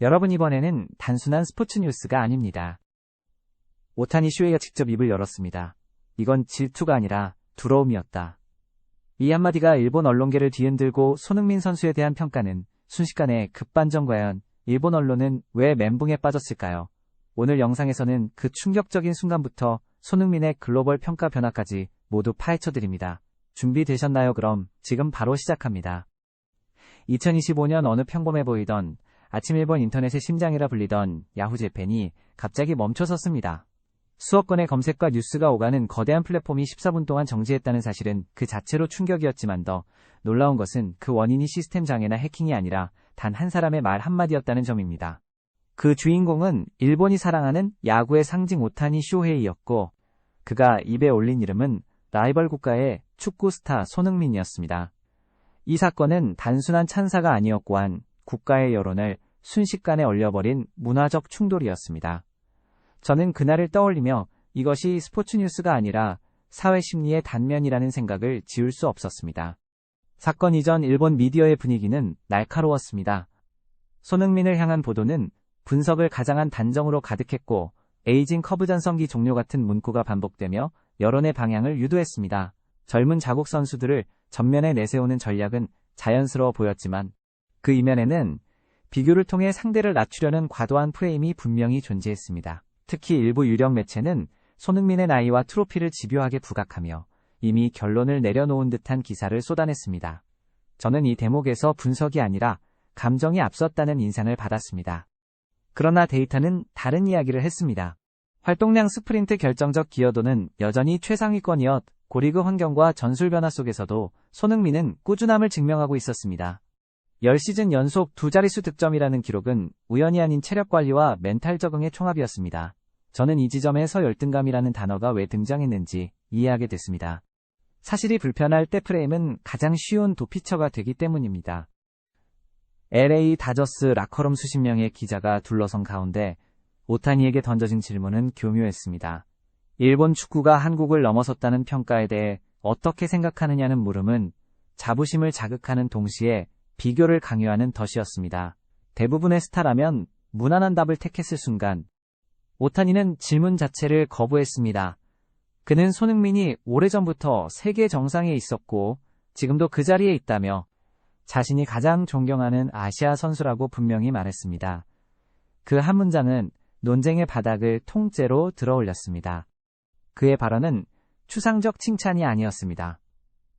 여러분 이번에는 단순한 스포츠 뉴스가 아닙니다. 오타니 쇼헤이가 직접 입을 열었습니다. 이건 질투가 아니라 두려움이었다. 이 한마디가 일본 언론계를 뒤흔들고 손흥민 선수에 대한 평가는 순식간에 급반전 과연 일본 언론은 왜 멘붕에 빠졌을까요? 오늘 영상에서는 그 충격적인 순간부터 손흥민의 글로벌 평가 변화까지 모두 파헤쳐 드립니다. 준비되셨나요? 그럼 지금 바로 시작합니다. 2025년 어느 평범해 보이던 아침 일본 인터넷의 심장이라 불리던 야후 재팬이 갑자기 멈춰섰습니다. 수억 건의 검색과 뉴스가 오가는 거대한 플랫폼이 14분 동안 정지했다는 사실은 그 자체로 충격이었지만 더 놀라운 것은 그 원인이 시스템 장애나 해킹이 아니라 단 한 사람의 말 한마디였다는 점입니다. 그 주인공은 일본이 사랑하는 야구의 상징 오타니 쇼헤이였고 그가 입에 올린 이름은 라이벌 국가의 축구 스타 손흥민이었습니다. 이 사건은 단순한 찬사가 아니었고 한 국가의 여론을 순식간에 얼려버린 문화적 충돌이었습니다. 저는 그날을 떠올리며 이것이 스포츠 뉴스가 아니라 사회 심리의 단면이라는 생각을 지울 수 없었습니다. 사건 이전 일본 미디어의 분위기는 날카로웠습니다. 손흥민을 향한 보도는 분석을 가장한 단정으로 가득했고 에이징 커브 전성기 종료 같은 문구가 반복되며 여론의 방향을 유도했습니다. 젊은 자국 선수들을 전면에 내세우는 전략은 자연스러워 보였지만 그 이면에는 비교를 통해 상대를 낮추려는 과도한 프레임이 분명히 존재했습니다. 특히 일부 유력 매체는 손흥민의 나이와 트로피를 집요하게 부각하며 이미 결론을 내려놓은 듯한 기사를 쏟아냈습니다. 저는 이 대목에서 분석이 아니라 감정이 앞섰다는 인상을 받았습니다. 그러나 데이터는 다른 이야기를 했습니다. 활동량 스프린트 결정적 기여도는 여전히 최상위권이었 고리그 환경과 전술 변화 속에서도 손흥민은 꾸준함을 증명하고 있었습니다. 10시즌 연속 두 자릿수 득점이라는 기록은 우연이 아닌 체력 관리와 멘탈 적응의 총합이었습니다. 저는 이 지점에서 열등감이라는 단어가 왜 등장했는지 이해하게 됐습니다. 사실이 불편할 때 프레임은 가장 쉬운 도피처가 되기 때문입니다. LA 다저스 라커룸 수십 명의 기자가 둘러선 가운데 오타니에게 던져진 질문은 교묘했습니다. 일본 축구가 한국을 넘어섰다는 평가에 대해 어떻게 생각하느냐는 물음은 자부심을 자극하는 동시에 비교를 강요하는 덫이었습니다. 대부분의 스타라면 무난한 답을 택했을 순간 오타니는 질문 자체를 거부했습니다. 그는 손흥민이 오래전부터 세계 정상에 있었고 지금도 그 자리에 있다며 자신이 가장 존경하는 아시아 선수라고 분명히 말했습니다. 그 한 문장은 논쟁의 바닥을 통째로 들어올렸습니다. 그의 발언은 추상적 칭찬이 아니었습니다.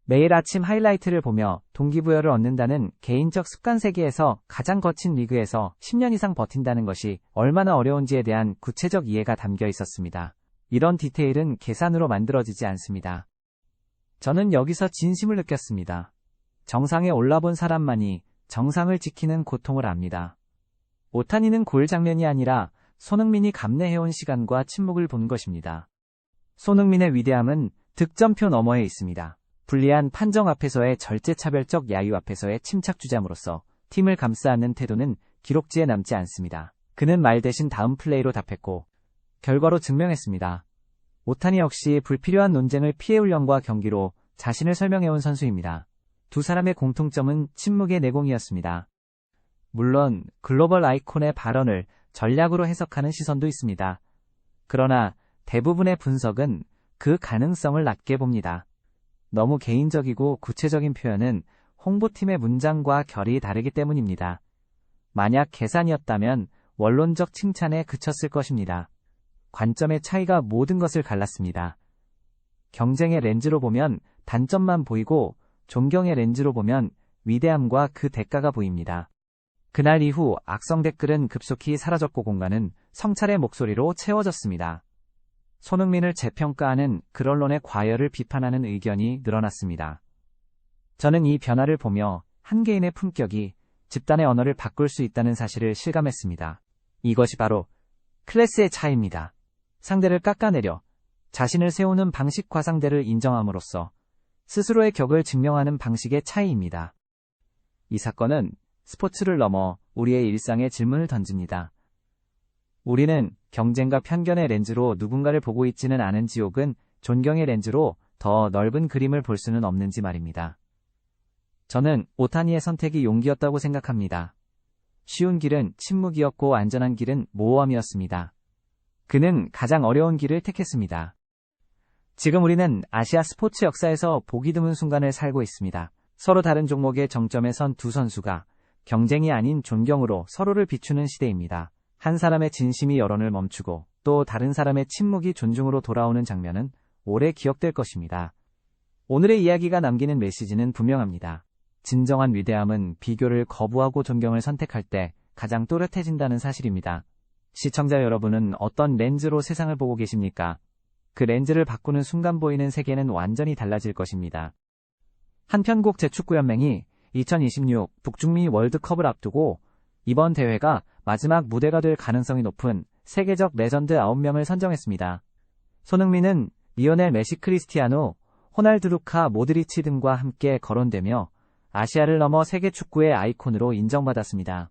매일 아침 하이라이트를 보며 동기부여를 얻는다는 개인적 습관 세계에서 가장 거친 리그에서 10년 이상 버틴다는 것이 얼마나 어려운지에 대한 구체적 이해가 담겨 있었습니다. 이런 디테일은 계산으로 만들어지지 않습니다. 저는 여기서 진심을 느꼈습니다. 정상에 올라본 사람만이 정상을 지키는 고통을 압니다. 오타니는 골 장면이 아니라 손흥민이 감내해온 시간과 침묵을 본 것입니다. 손흥민의 위대함은 득점표 너머에 있습니다. 불리한 판정 앞에서의 절제차별적 야유 앞에서의 침착주잠으로써 팀을 감싸는 태도는 기록지에 남지 않습니다. 그는 말 대신 다음 플레이로 답했고 결과로 증명했습니다. 오타니 역시 불필요한 논쟁을 피해 훈련과 경기로 자신을 설명해온 선수입니다. 두 사람의 공통점은 침묵의 내공이었습니다. 물론 글로벌 아이콘의 발언을 전략으로 해석하는 시선도 있습니다. 그러나 대부분의 분석은 그 가능성을 낮게 봅니다. 너무 개인적이고 구체적인 표현은 홍보팀의 문장과 결이 다르기 때문입니다. 만약 계산이었다면 원론적 칭찬에 그쳤을 것입니다. 관점의 차이가 모든 것을 갈랐습니다. 경쟁의 렌즈로 보면 단점만 보이고 존경의 렌즈로 보면 위대함과 그 대가가 보입니다. 그날 이후 악성 댓글은 급속히 사라졌고 공간은 성찰의 목소리로 채워졌습니다. 손흥민을 재평가하는 글 언론의 과열을 비판하는 의견이 늘어났습니다. 저는 이 변화를 보며 한 개인의 품격이 집단의 언어를 바꿀 수 있다는 사실을 실감했습니다. 이것이 바로 클래스의 차이입니다. 상대를 깎아내려 자신을 세우는 방식과 상대를 인정함으로써 스스로의 격을 증명하는 방식의 차이입니다. 이 사건은 스포츠를 넘어 우리의 일상에 질문을 던집니다. 우리는 경쟁과 편견의 렌즈로 누군가를 보고 있지는 않은지 혹은 존경의 렌즈로 더 넓은 그림을 볼 수는 없는지 말입니다. 저는 오타니의 선택이 용기였다고 생각합니다. 쉬운 길은 침묵이었고 안전한 길은 모험이었습니다. 그는 가장 어려운 길을 택했습니다. 지금 우리는 아시아 스포츠 역사에서 보기 드문 순간을 살고 있습니다. 서로 다른 종목의 정점에 선 두 선수가 경쟁이 아닌 존경으로 서로를 비추는 시대입니다. 한 사람의 진심이 여론을 멈추고 또 다른 사람의 침묵이 존중으로 돌아오는 장면은 오래 기억될 것입니다. 오늘의 이야기가 남기는 메시지는 분명합니다. 진정한 위대함은 비교를 거부하고 존경을 선택할 때 가장 또렷해진다는 사실입니다. 시청자 여러분은 어떤 렌즈로 세상을 보고 계십니까? 그 렌즈를 바꾸는 순간 보이는 세계는 완전히 달라질 것입니다. 한편국 제축구연맹이 2026 북중미 월드컵을 앞두고 이번 대회가 마지막 무대가 될 가능성이 높은 세계적 레전드 9명을 선정했습니다. 손흥민은 리오넬 메시 크리스티아노, 호날두 루카 모드리치 등과 함께 거론되며 아시아를 넘어 세계 축구의 아이콘으로 인정받았습니다.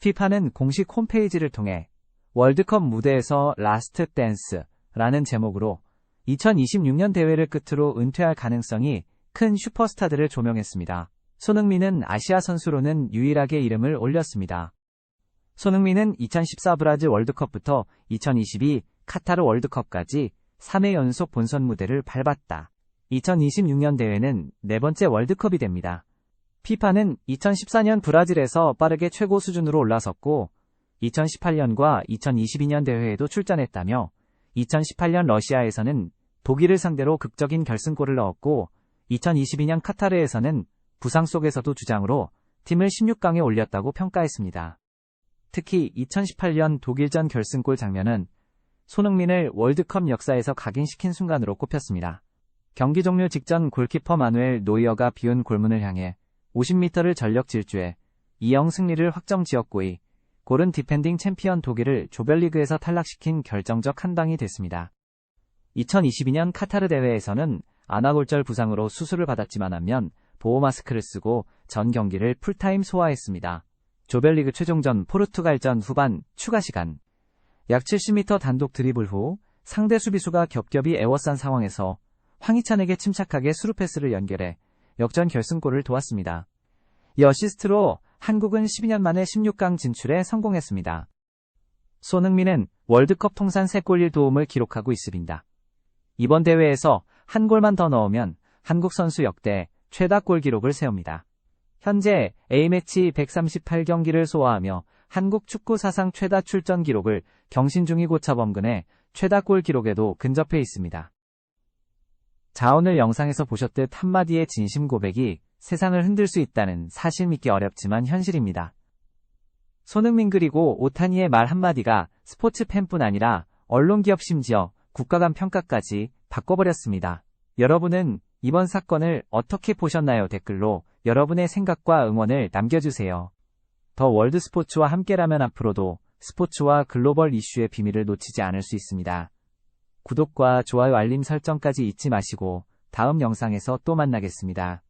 피파는 공식 홈페이지를 통해 월드컵 무대에서 라스트 댄스라는 제목으로 2026년 대회를 끝으로 은퇴할 가능성이 큰 슈퍼스타들을 조명했습니다. 손흥민은 아시아 선수로는 유일하게 이름을 올렸습니다. 손흥민은 2014 브라질 월드컵부터 2022 카타르 월드컵까지 3회 연속 본선 무대를 밟았다. 2026년 대회는 네 번째 월드컵이 됩니다. 피파는 2014년 브라질에서 빠르게 최고 수준으로 올라섰고 2018년과 2022년 대회에도 출전했다며 2018년 러시아에서는 독일을 상대로 극적인 결승골을 넣었고 2022년 카타르에서는 부상 속에서도 주장으로 팀을 16강에 올렸다고 평가했습니다. 특히 2018년 독일전 결승골 장면은 손흥민을 월드컵 역사에서 각인시킨 순간으로 꼽혔습니다. 경기 종료 직전 골키퍼 마누엘 노이어가 비운 골문을 향해 50m를 전력 질주해 2영 승리를 확정 지었고이 골은 디펜딩 챔피언 독일을 조별리그에서 탈락시킨 결정적 한 방이 됐습니다. 2022년 카타르 대회에서는 아나골절 부상으로 수술을 받았지만 한면 보호 마스크를 쓰고 전 경기를 풀타임 소화했습니다. 조별리그 최종전 포르투갈전 후반 추가 시간 약 70m 단독 드리블 후 상대 수비수가 겹겹이 에워싼 상황에서 황희찬에게 침착하게 수루 패스를 연결해 역전 결승골을 도왔습니다. 이 어시스트로 한국은 12년 만에 16강 진출에 성공했습니다. 손흥민은 월드컵 통산 3골 1도움을 기록하고 있습니다. 이번 대회에서 한 골만 더 넣으면 한국 선수 역대 최다 골 기록을 세웁니다. 현재 A매치 138경기를 소화하며 한국 축구 사상 최다 출전 기록을 경신 중이 고차 범근해 최다 골 기록에도 근접해 있습니다. 자 오늘 영상에서 보셨듯 한마디의 진심 고백이 세상을 흔들 수 있다는 사실 믿기 어렵지만 현실입니다. 손흥민 그리고 오타니의 말 한마디가 스포츠 팬뿐 아니라 언론 기업 심지어 국가 간 평가까지 바꿔버렸습니다. 여러분은 이번 사건을 어떻게 보셨나요? 댓글로 여러분의 생각과 응원을 남겨주세요. 더 월드 스포츠와 함께라면 앞으로도 스포츠와 글로벌 이슈의 비밀을 놓치지 않을 수 있습니다. 구독과 좋아요 알림 설정까지 잊지 마시고 다음 영상에서 또 만나겠습니다.